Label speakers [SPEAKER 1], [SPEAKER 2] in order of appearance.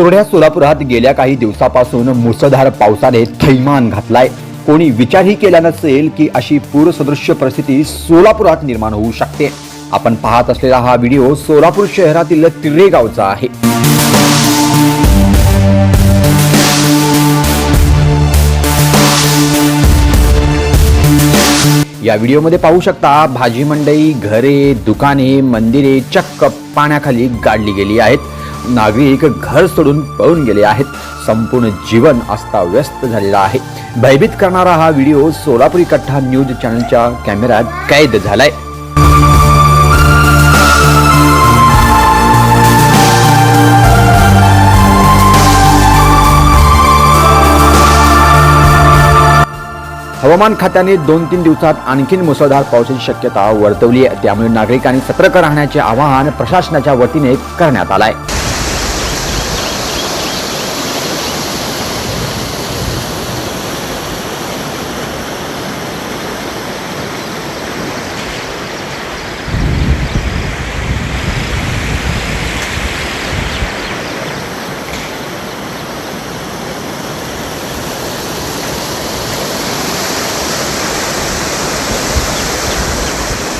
[SPEAKER 1] कोरड्या सोलापुरात गेल्या काही दिवसापासून मुसळधार पावसाने थैमान घातलाय. कोणी विचारही केला नसेल की अशी पूरसदृश्य परिस्थिती सोलापुरात निर्माण होऊ शकते. आपण पाहत असलेला हा व्हिडिओ सोलापूर शहरातील तिरेगावचा आहे. या व्हिडिओमध्ये पाहू शकता भाजी मंडई घरे दुकाने मंदिरे चक्क पाण्याखाली गाडली गेली आहेत. नागरिक घर सोडून पळून गेले आहेत. संपूर्ण जीवन अस्ताव्यस्त झालेला आहे. भयभीत करणारा हा व्हिडिओ सोलापुरी कट्टा न्यूज चॅनलच्या कॅमेऱ्यात कैद झालाय. हवामान खात्याने दोन तीन दिवसात आणखीन मुसळधार पावसाची शक्यता वर्तवली आहे. त्यामुळे नागरिकांनी सतर्क राहण्याचे आवाहन प्रशासनाच्या वतीने करण्यात आलाय.